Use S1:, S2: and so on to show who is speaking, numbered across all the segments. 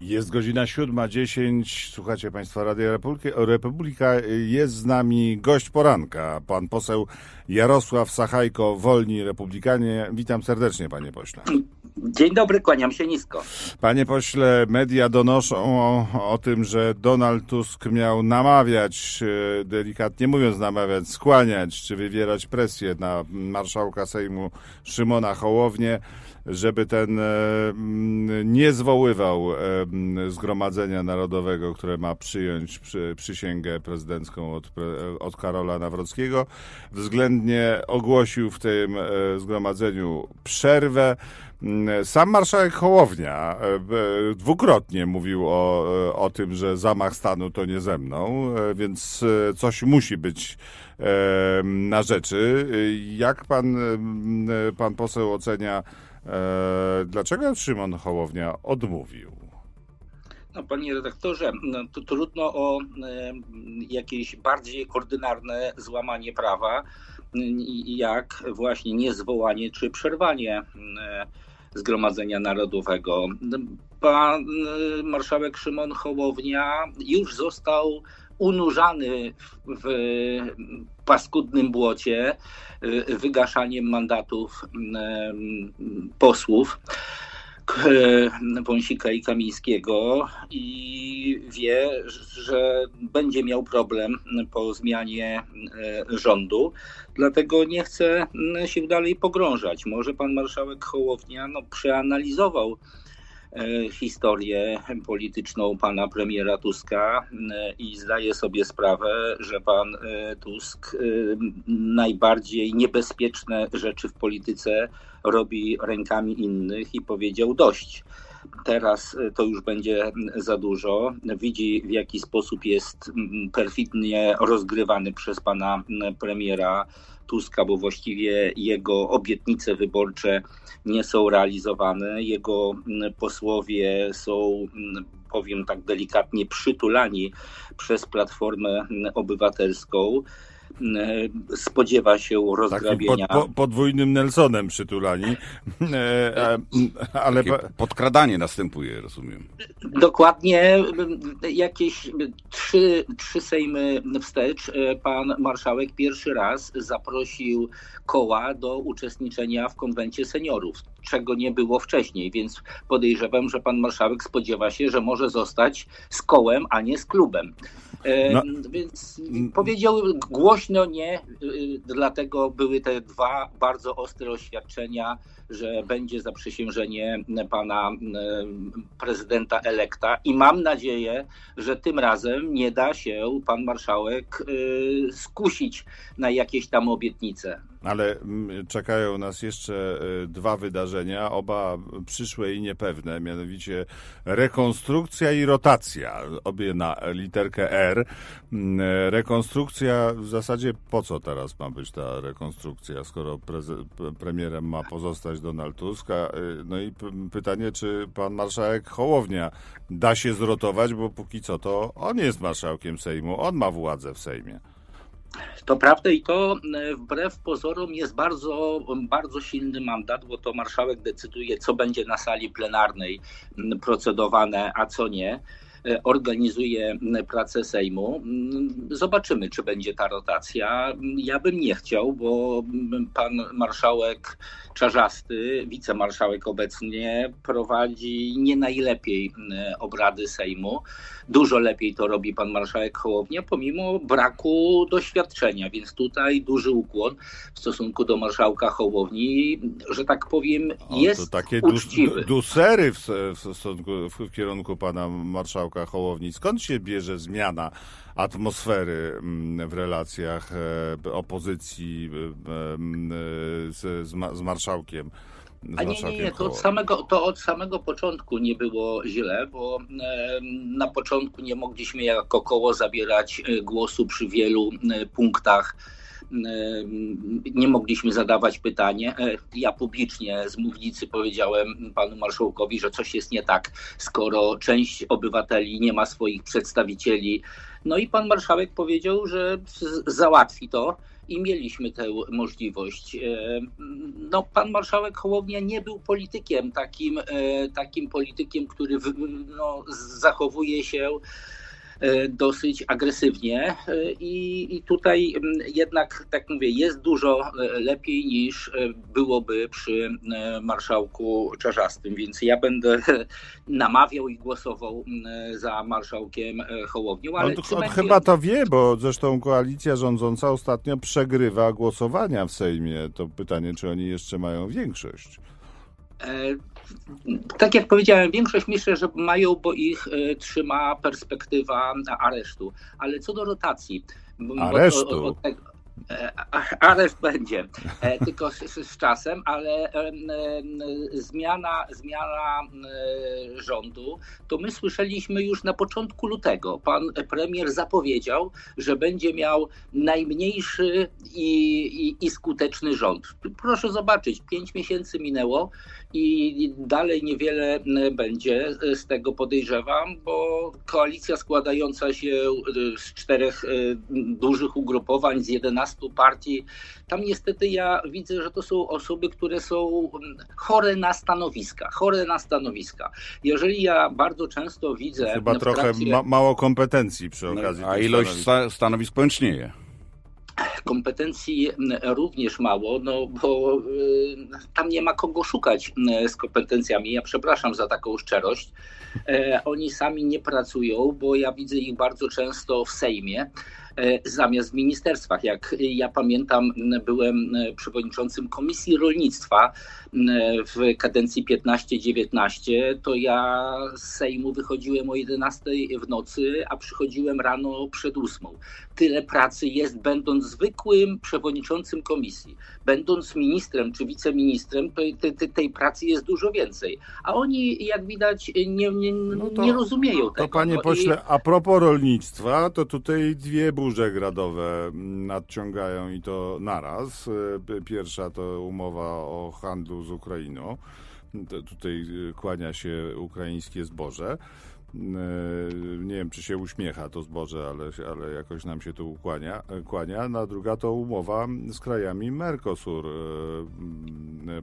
S1: Jest godzina 7.10. Słuchacie Państwa Radia Republika. Jest z nami gość poranka, pan poseł Jarosław Sachajko, Wolni Republikanie. Witam serdecznie, panie pośle.
S2: Dzień dobry, kłaniam się nisko.
S1: Panie pośle, media donoszą o, o tym, że Donald Tusk miał namawiać, e, delikatnie mówiąc namawiać, skłaniać czy wywierać presję na marszałka Sejmu Szymona Hołownię żeby ten e, nie zwoływał e, Zgromadzenia Narodowego, które ma przyjąć przy, przysięgę prezydencką od, od Karola Nawrockiego. Względnie ogłosił w tym e, zgromadzeniu przerwę. Sam marszałek Hołownia dwukrotnie mówił o, o tym, że zamach stanu to nie ze mną, więc coś musi być na rzeczy. Jak pan, pan poseł ocenia dlaczego Szymon Hołownia odmówił?
S2: No, panie redaktorze, no, to trudno o e, jakieś bardziej ordynarne złamanie prawa, jak właśnie niezwołanie czy przerwanie e, Zgromadzenia Narodowego. Pan marszałek Szymon Hołownia już został unurzany w paskudnym błocie y, wygaszaniem mandatów posłów. Wąsika i Kamińskiego i wie, że będzie miał problem po zmianie rządu, dlatego nie chce się dalej pogrążać. Może pan marszałek Hołownia no, przeanalizował historię polityczną pana premiera Tuska e, i zdaje sobie sprawę, że pan e, Tusk najbardziej niebezpieczne rzeczy w polityce robi rękami innych i powiedział dość. Teraz to już będzie za dużo. Widzi, w jaki sposób jest perfidnie rozgrywany przez pana premiera Tuska, bo właściwie jego obietnice wyborcze nie są realizowane. Jego mm, posłowie są, mm, powiem tak delikatnie, przytulani przez Platformę mm, Obywatelską. E, spodziewa się rozgrabienia.
S1: Pod, po, podwójnym Nelsonem przytulani.
S3: E, ale podkradanie następuje, rozumiem.
S2: Dokładnie. Jakieś trzy, trzy sejmy wstecz e, pan marszałek pierwszy raz zaprosił koła do uczestniczenia w konwencie seniorów, czego nie było wcześniej, więc podejrzewam, że pan marszałek spodziewa się, że może zostać z kołem, a nie z klubem. No. Więc powiedział głośno nie, y, dlatego były te dwa bardzo ostre oświadczenia, że będzie zaprzysiężenie pana prezydenta elekta i mam nadzieję, że tym razem nie da się pan marszałek y, skusić na jakieś tam obietnice.
S1: Ale mm, czekają nas jeszcze y, dwa wydarzenia, oba przyszłe i niepewne, mianowicie rekonstrukcja i rotacja, obie na literkę R. Mm, rekonstrukcja, w zasadzie po co teraz ma być ta rekonstrukcja, skoro premierem ma pozostać Donald Tusk? Y, no i pytanie, czy pan marszałek Hołownia da się zrotować, bo póki co to on jest marszałkiem Sejmu, on ma władzę w Sejmie.
S2: To prawda i to e, wbrew pozorom jest bardzo, bardzo silny mandat, bo to marszałek decyduje, co będzie na sali plenarnej procedowane, a co nie. E, organizuje pracę Sejmu. Zobaczymy, czy będzie ta rotacja. Ja bym nie chciał, bo pan marszałek Czarzasty, wicemarszałek obecnie, prowadzi nie najlepiej obrady Sejmu. Dużo lepiej to robi pan marszałek Hołownia, pomimo braku doświadczenia, więc tutaj duży ukłon w stosunku do marszałka Hołowni, że tak powiem, jest o, to takie uczciwy.
S1: dusery w, w, stosunku, w kierunku pana marszałka Hołowni. Skąd się bierze zmiana atmosfery mm, w relacjach e, opozycji e, e, z, z marszałkiem?
S2: A nie, nie, nie, to od, samego, to od samego początku nie było źle, bo na początku nie mogliśmy jako koło zabierać głosu przy wielu punktach nie mogliśmy zadawać pytania. Ja publicznie z mównicy powiedziałem panu marszałkowi, że coś jest nie tak, skoro część obywateli nie ma swoich przedstawicieli. No i pan marszałek powiedział, że załatwi to i mieliśmy tę możliwość. No, pan marszałek Hołownia nie był politykiem, takim, takim politykiem, który no, zachowuje się E, dosyć agresywnie e, i, i tutaj jednak, tak mówię, jest dużo e, lepiej niż byłoby przy marszałku Czarzastym, więc ja będę namawiał i głosował za marszałkiem Hołownią. Ale
S1: on, on będzie... chyba to wie, bo zresztą koalicja rządząca ostatnio przegrywa głosowania w Sejmie. To pytanie, czy oni jeszcze mają większość.
S2: Tak jak powiedziałem, większość myślę, że mają, bo ich e, trzyma perspektywa aresztu. Ale co do rotacji.
S1: Aresztu? Bo, bo,
S2: E, areszt będzie, e, tylko z, z, czasem, ale zmiana, zmiana rządu, to my słyszeliśmy już na początku lutego. Pan premier zapowiedział, że będzie miał najmniejszy i, i, i skuteczny rząd. Proszę zobaczyć, pięć miesięcy minęło i dalej niewiele będzie z tego podejrzewam, bo koalicja składająca się z czterech dużych ugrupowań, z 11 11 partii. Tam niestety ja widzę, że to są osoby, które są mm, chore na stanowiska, chore na stanowiska. Jeżeli ja bardzo często widzę...
S1: Chyba trochę trakcie... ma mało kompetencji przy okazji.
S3: A ilość stanowisk, stanowisk pęcznieje
S2: kompetencji mm, również mało, no bo y, tam nie ma kogo szukać mm, z kompetencjami. Ja przepraszam za taką szczerość. E, oni sami nie pracują, bo ja widzę ich bardzo często w Sejmie. E, zamiast w ministerstwach. Jak ja pamiętam, byłem e, przewodniczącym Komisji Rolnictwa e, w kadencji 15-19, to ja z Sejmu wychodziłem o 11 w nocy, a przychodziłem rano przed 8. Tyle pracy jest, będąc zwykłym przewodniczącym komisji. Będąc ministrem czy wiceministrem, to tej, pracy jest dużo więcej. A oni, jak widać, nie, nie, no to, nie rozumieją
S1: to,
S2: tego.
S1: To panie pośle, a propos rolnictwa, to tutaj dwie burze gradowe nadciągają i to naraz. E, pierwsza to umowa o handlu z Ukrainą. Tutaj e, kłania się ukraińskie zboże. E, nie wiem, czy się uśmiecha to zboże, ale, ale jakoś nam się to ukłania, kłania. Na druga to umowa z krajami Mercosur.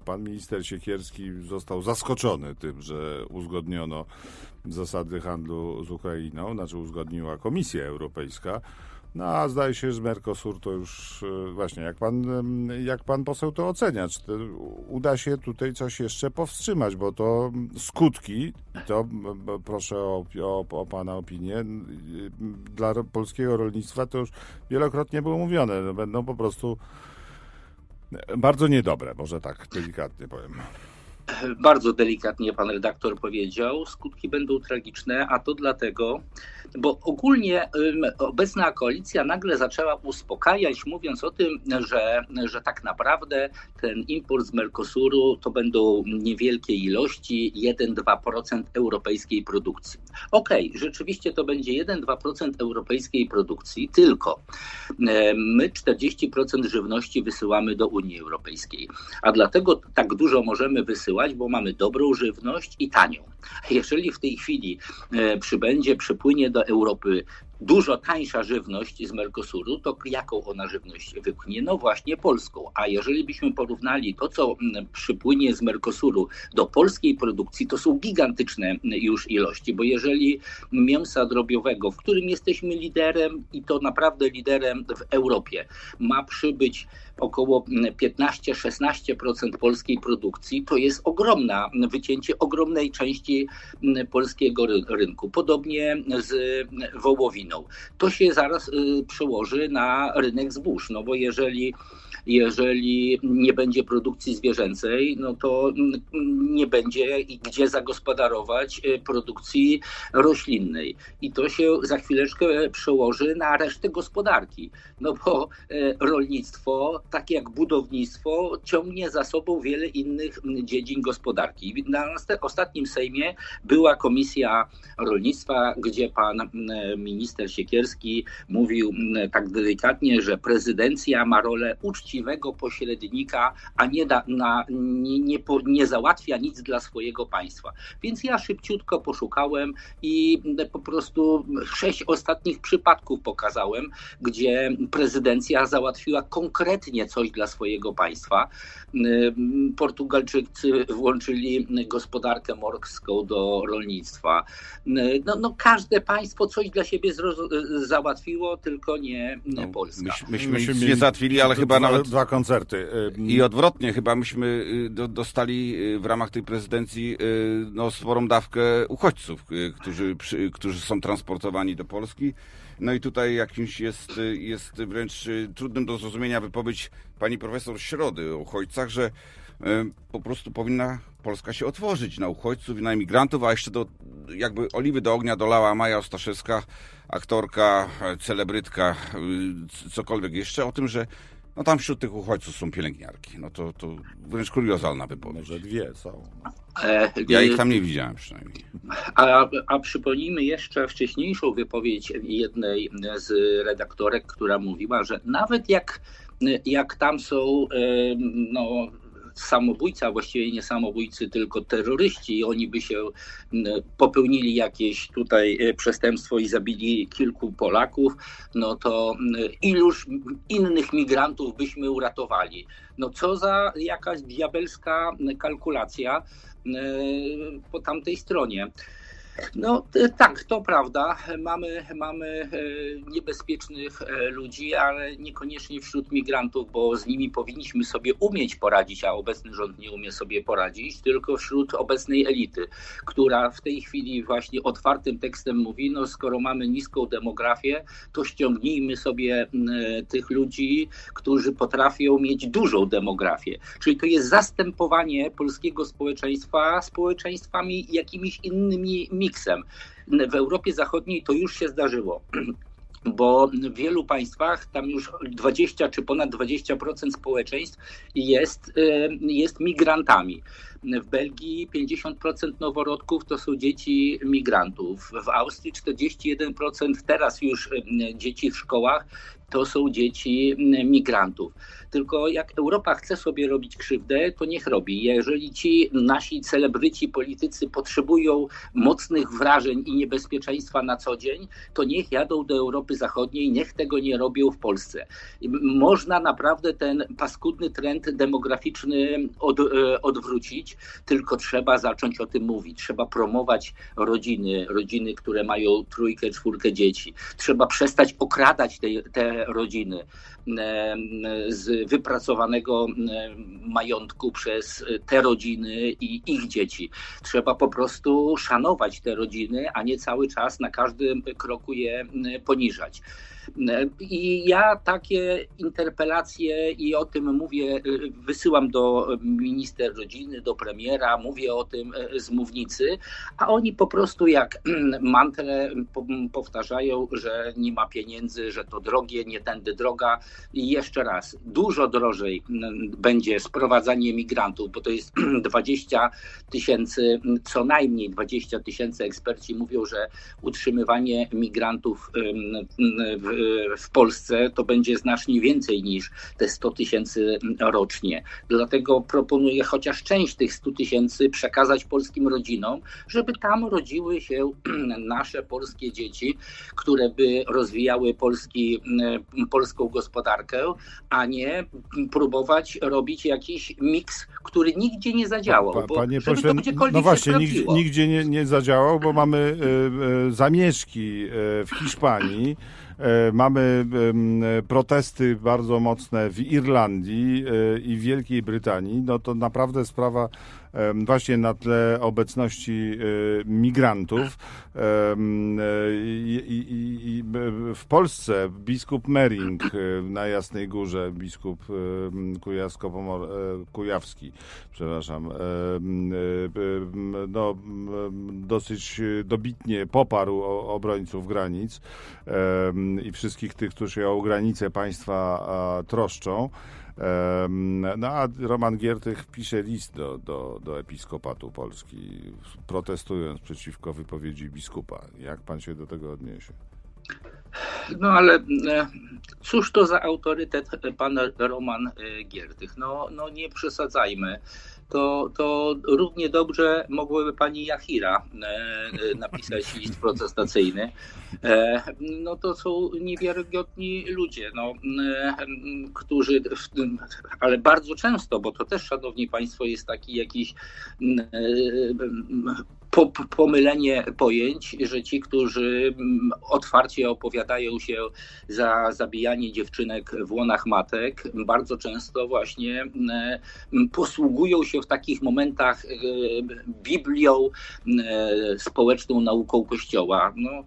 S1: Pan minister Siekierski został zaskoczony tym, że uzgodniono zasady handlu z Ukrainą, znaczy uzgodniła Komisja Europejska. No a zdaje się, że Mercosur to już e, właśnie, jak pan, jak pan poseł to ocenia, czy to uda się tutaj coś jeszcze powstrzymać, bo to skutki, to proszę o, o, o pana opinię, dla polskiego rolnictwa to już wielokrotnie było mówione, no, będą po prostu bardzo niedobre, może tak delikatnie powiem.
S2: Bardzo delikatnie pan redaktor powiedział, skutki będą tragiczne, a to dlatego, bo ogólnie obecna koalicja nagle zaczęła uspokajać, mówiąc o tym, że, że tak naprawdę ten import z Mercosuru to będą niewielkie ilości, 1-2% europejskiej produkcji. Okej, okay, rzeczywiście to będzie 1-2% europejskiej produkcji, tylko my 40% żywności wysyłamy do Unii Europejskiej, a dlatego tak dużo możemy wysyłać, bo mamy dobrą żywność i tanią. Jeżeli w tej chwili e, przybędzie, przypłynie do Europy dużo tańsza żywność z Mercosuru, to jaką ona żywność wypchnie? No właśnie polską. A jeżeli byśmy porównali to, co mm, przypłynie z Mercosuru do polskiej produkcji, to są gigantyczne już ilości, bo jeżeli mięsa drobiowego, w którym jesteśmy liderem i to naprawdę liderem w Europie, ma przybyć około 15-16% polskiej produkcji, to jest ogromna wycięcie ogromnej części polskiego rynku. Podobnie z wołowiną. To się zaraz y, przełoży na rynek zbóż, no bo jeżeli jeżeli nie będzie produkcji zwierzęcej, no to nie będzie gdzie zagospodarować e, produkcji roślinnej. I to się za chwileczkę przełoży na resztę gospodarki. No bo e, rolnictwo, tak jak budownictwo, ciągnie za sobą wiele innych dziedzin gospodarki. Na ostatnim Sejmie była Komisja Rolnictwa, gdzie pan minister Siekierski mówił tak delikatnie, że prezydencja ma rolę uczciwą właściwego pośrednika, a nie, da, na, nie, nie, po, nie załatwia nic dla swojego państwa. Więc ja szybciutko poszukałem i po prostu sześć ostatnich przypadków pokazałem, gdzie prezydencja załatwiła konkretnie coś dla swojego państwa. Portugalczycy włączyli gospodarkę morską do rolnictwa. No, no każde państwo coś dla siebie załatwiło, tylko nie, nie no, Polska.
S3: Myśmy, myśmy, myśmy nie załatwili, ale chyba nawet...
S1: Dwa koncerty.
S3: I odwrotnie, chyba myśmy y, dostali y, w ramach tej prezydencji y, no, sporą dawkę uchodźców, którzy, którzy są transportowani do Polski. No i tutaj jakimś jest, jest wręcz trudnym do zrozumienia wypowiedź pani profesor Środy o uchodźcach, że po prostu powinna Polska się otworzyć na uchodźców i na imigrantów, a jeszcze do, jakby oliwy do ognia dolała Maja Ostaszewska, aktorka, celebrytka, cokolwiek jeszcze, o tym, że no tam wśród tych uchodźców są pielęgniarki. No to, to wręcz kuriozalna wypowiedź.
S1: Może dwie są.
S3: E, ja ich tam nie widziałem przynajmniej.
S2: A, a przypomnijmy jeszcze wcześniejszą wypowiedź jednej z redaktorek, która mówiła, że nawet jak, jak tam są no, samobójca, właściwie nie samobójcy, tylko terroryści i oni by się popełnili jakieś tutaj e, przestępstwo i zabili kilku Polaków, no to iluż innych migrantów byśmy uratowali. No co za jakaś diabelska kalkulacja e, po tamtej stronie. No tak, to prawda. Mamy, mamy e, niebezpiecznych e, ludzi, ale niekoniecznie wśród migrantów, bo z nimi powinniśmy sobie umieć poradzić, a obecny rząd nie umie sobie poradzić, tylko wśród obecnej elity, która w tej chwili właśnie otwartym tekstem mówi, no skoro mamy niską demografię, to ściągnijmy sobie tych ludzi, którzy potrafią mieć dużą demografię. Czyli to jest zastępowanie polskiego społeczeństwa społeczeństwami jakimiś innymi miksem. W Europie Zachodniej to już się zdarzyło bo w wielu państwach tam już 20 czy ponad 20% społeczeństw jest, jest migrantami. W Belgii 50% noworodków to są dzieci migrantów. W Austrii 41% teraz już dzieci w szkołach to są dzieci migrantów. Tylko jak Europa chce sobie robić krzywdę, to niech robi. Jeżeli ci nasi celebryci, politycy potrzebują mocnych wrażeń i niebezpieczeństwa na co dzień, to niech jadą do Europy Zachodniej, niech tego nie robią w Polsce. Można naprawdę ten paskudny trend demograficzny od, e, odwrócić, tylko trzeba zacząć o tym mówić. Trzeba promować rodziny, rodziny, które mają trójkę, czwórkę dzieci. Trzeba przestać okradać te, te rodziny z wypracowanego majątku przez te rodziny i ich dzieci. Trzeba po prostu szanować te rodziny, a nie cały czas na każdym kroku je poniżać. I ja takie interpelacje i o tym mówię, wysyłam do minister rodziny, do premiera, mówię o tym z mównicy, a oni po prostu jak mantrę powtarzają, że nie ma pieniędzy, że to drogie, nie tędy droga. I jeszcze raz, dużo drożej będzie sprowadzanie migrantów, bo to jest 20 tysięcy, co najmniej 20 tysięcy eksperci mówią, że utrzymywanie migrantów w w Polsce to będzie znacznie więcej niż te 100 tysięcy rocznie. Dlatego proponuję chociaż część tych 100 tysięcy przekazać polskim rodzinom, żeby tam rodziły się nasze polskie dzieci, które by rozwijały polski, polską gospodarkę, a nie próbować robić jakiś miks, który nigdzie nie zadziałał.
S1: Pa, panie pośle, no właśnie, nigdzie, nigdzie nie, nie zadziałał, bo mamy y, y, zamieszki y, w Hiszpanii, mamy protesty bardzo mocne w Irlandii e, i Wielkiej Brytanii. No to naprawdę sprawa właśnie na tle obecności e, migrantów. I w Polsce biskup Mering na Jasnej Górze, biskup Kujawsko-Kujawski, przepraszam, no, dosyć dobitnie poparł obrońców granic i wszystkich tych, którzy o granice państwa troszczą. No a Roman Giertych pisze list do, do, do Episkopatu Polski, protestując przeciwko wypowiedzi biskupa. Jak pan się do tego odniesie?
S2: No ale e, cóż to za autorytet pan Roman e, Giertych? No, no nie przesadzajmy. To, to równie dobrze mogłaby pani Jachira e, napisać list protestacyjny. No to są niewiarygodni ludzie, no, którzy, ale bardzo często, bo to też, szanowni państwo, jest taki jakiś po, pomylenie pojęć, że ci, którzy otwarcie opowiadają się za zabijanie dziewczynek w łonach matek, bardzo często właśnie posługują się w takich momentach e, Biblią, e, społeczną nauką Kościoła. No,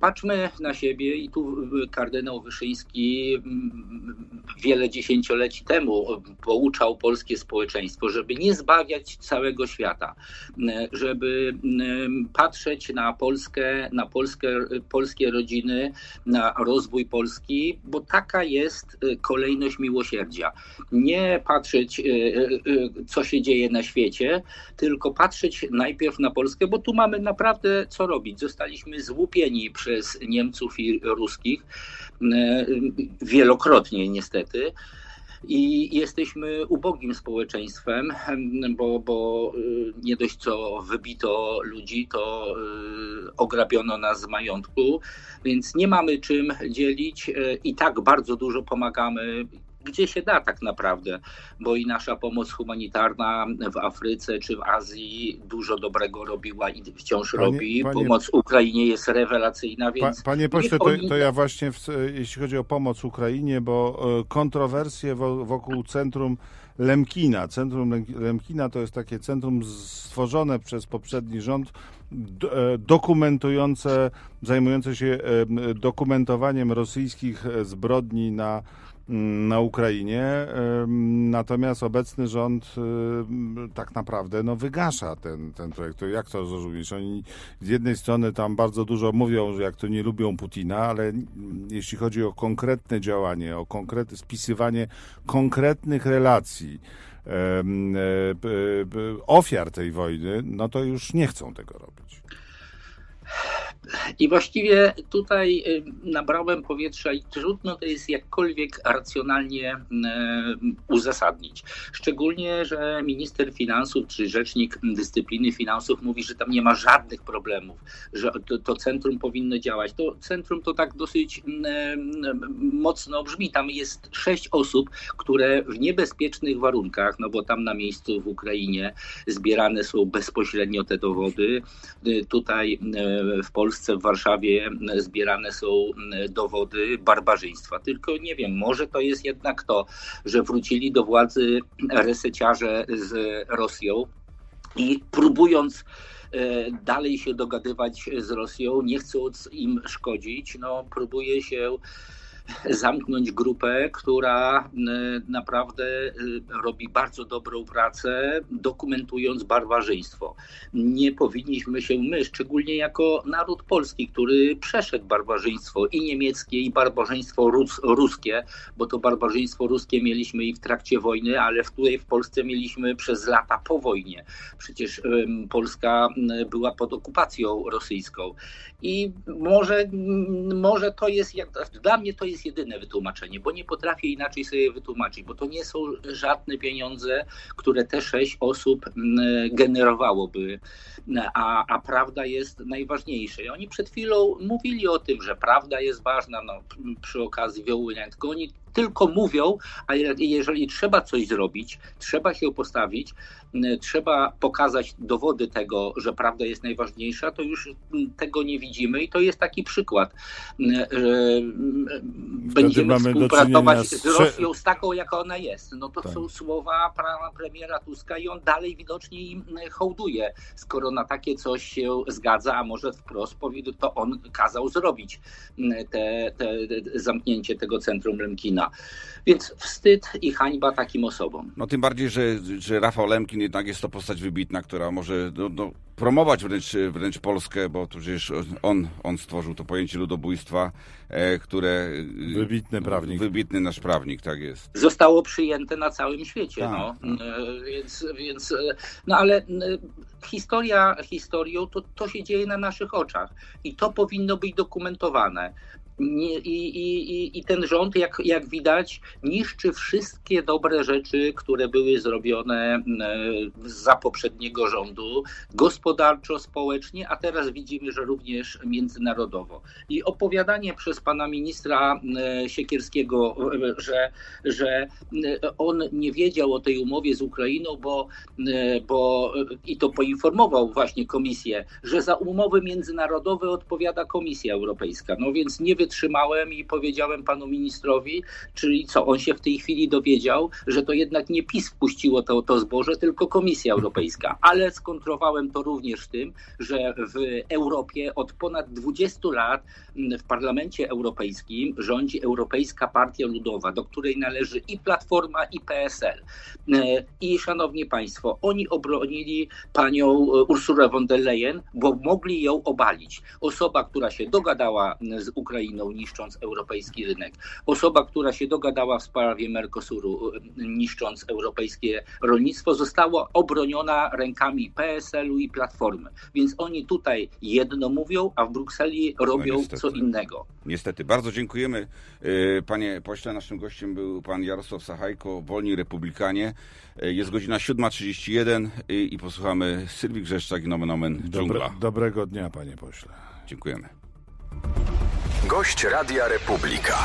S2: Patrzmy na siebie i tu kardynał Wyszyński mm, wiele dziesięcioleci temu pouczał polskie społeczeństwo, żeby nie zbawiać całego świata, żeby mm, patrzeć na Polskę, na Polskę, polskie rodziny, na rozwój Polski, bo taka jest y, kolejność miłosierdzia. Nie patrzeć, y, y, co się dzieje na świecie, tylko patrzeć najpierw na Polskę, bo tu mamy naprawdę co robić. Zostaliśmy złupieni przez Niemców i ruskich, e, wielokrotnie niestety. I jesteśmy ubogim społeczeństwem, bo, bo e, nie dość co wybito ludzi, to e, ograbiono nas z majątku, więc nie mamy czym dzielić i tak bardzo dużo pomagamy gdzie się da tak naprawdę, bo i nasza pomoc humanitarna w Afryce czy w Azji dużo dobrego robiła i wciąż panie, robi. Panie, pomoc Ukrainie jest rewelacyjna, więc...
S1: Panie pośle, to, to ja właśnie, w, jeśli chodzi o pomoc Ukrainie, bo e, kontrowersje wokół centrum Lemkina. Centrum Lemkina to jest takie centrum stworzone przez poprzedni rząd, e, dokumentujące, zajmujące się e, dokumentowaniem rosyjskich zbrodni na na Ukrainie. Natomiast obecny rząd tak naprawdę no, wygasza ten, ten projekt. Jak to zrozumieć? Oni z jednej strony tam bardzo dużo mówią, że jak to nie lubią Putina, ale jeśli chodzi o konkretne działanie, o konkretne spisywanie konkretnych relacji, e, ofiar tej wojny, no to już nie chcą tego robić.
S2: I właściwie tutaj y, nabrałem powietrza i trudno to jest jakkolwiek racjonalnie y, uzasadnić. Szczególnie, że minister finansów czy rzecznik dyscypliny finansów mówi, że tam nie ma żadnych problemów, że to, to centrum powinno działać. To centrum to tak dosyć y, mocno brzmi. Tam jest sześć osób, które w niebezpiecznych warunkach, no bo tam na miejscu w Ukrainie zbierane są bezpośrednio te dowody. Tutaj w Polsce Polsce, w Warszawie zbierane są dowody barbarzyństwa. Tylko nie wiem, może to jest jednak to, że wrócili do władzy reseciarze z Rosją i próbując e, dalej się dogadywać z Rosją, nie chcąc im szkodzić, no próbuje się zamknąć grupę, która e, naprawdę e, robi bardzo dobrą pracę, dokumentując barbarzyństwo. Nie powinniśmy się my, szczególnie jako naród polski, który przeszedł barbarzyństwo i niemieckie, i barbarzyństwo rus ruskie, bo to barbarzyństwo ruskie mieliśmy i w trakcie wojny, ale tutaj w Polsce mieliśmy przez lata po wojnie. Przecież Polska była pod okupacją rosyjską. I może, może to jest, dla mnie to jest jest jedyne wytłumaczenie, bo nie potrafię inaczej sobie wytłumaczyć, bo to nie są żadne pieniądze, które te sześć osób generowałoby, a, a prawda jest najważniejsza. I oni przed chwilą mówili o tym, że prawda jest ważna no, przy okazji Wołynia, tylko oni tylko mówią, a jeżeli trzeba coś zrobić, trzeba się postawić, trzeba pokazać dowody tego, że prawda jest najważniejsza, to już tego nie widzimy i to jest taki przykład, że będziemy współpracować z... Rosją z taką, jaka ona jest. No to tak. są słowa pana premiera Tuska i on dalej widocznie im hołduje, skoro na takie coś się zgadza, a może wprost to on kazał zrobić te, te, zamknięcie tego centrum Lemkina. Więc wstyd i hańba takim osobom.
S3: No tym bardziej, że, że Rafał Lemkin jednak jest to postać wybitna, która może no, no, promować wręcz, wręcz Polskę, bo to przecież on, on stworzył to pojęcie ludobójstwa, e, które... e,
S1: Wybitny prawnik.
S3: Wybitny nasz prawnik, tak jest.
S2: zostało przyjęte na całym świecie.
S3: Tak,
S2: no.
S3: tak.
S2: E, Więc, więc, e, no ale e, historia historią to, to się dzieje na naszych oczach i to powinno być dokumentowane. I, i, i- ten rząd, jak, jak widać, niszczy wszystkie dobre rzeczy, które były zrobione e, za poprzedniego rządu, gospodarczo, społecznie, a teraz widzimy, że również międzynarodowo. I opowiadanie przez pana ministra e, Siekierskiego, e, że, że on nie wiedział o tej umowie z Ukrainą, bo, e, bo i to poinformował właśnie komisję, że za umowy międzynarodowe odpowiada Komisja Europejska. No więc nie wytrzymałem i powiedziałem panu ministrowi, czyli co, on się w tej chwili dowiedział, że to jednak nie PiS wpuściło to, to zboże, tylko Komisja Europejska. Ale skontrowałem to również tym, że w Europie od ponad 20 lat w Parlamencie Europejskim rządzi Europejska Partia Ludowa, do której należy i Platforma, i PSL. E, I szanowni Państwo, oni obronili panią e, Ursulę von der Leyen, bo mogli ją obalić. Osoba, która się dogadała z Ukrainą, niszcząc europejski rynek. Osoba, która się dogadała w sprawie Mercosuru, e, niszcząc europejskie rolnictwo, została obroniona rękami PSL-u i Platformy. Więc oni tutaj jedno mówią, a w Brukseli robią
S3: niestety.
S2: co innego.
S3: Niestety. Bardzo dziękujemy. E, Panie pośle, naszym gościem był pan Jarosław Sachajko, Wolni Republikanie. E, Jest godzina 7.31 i, posłuchamy Sylwii Grzeszczak i Nomen Omen Dżungla.
S1: Dobre, dobrego dnia, panie pośle.
S3: Dziękujemy.
S4: Gość Radia Republika.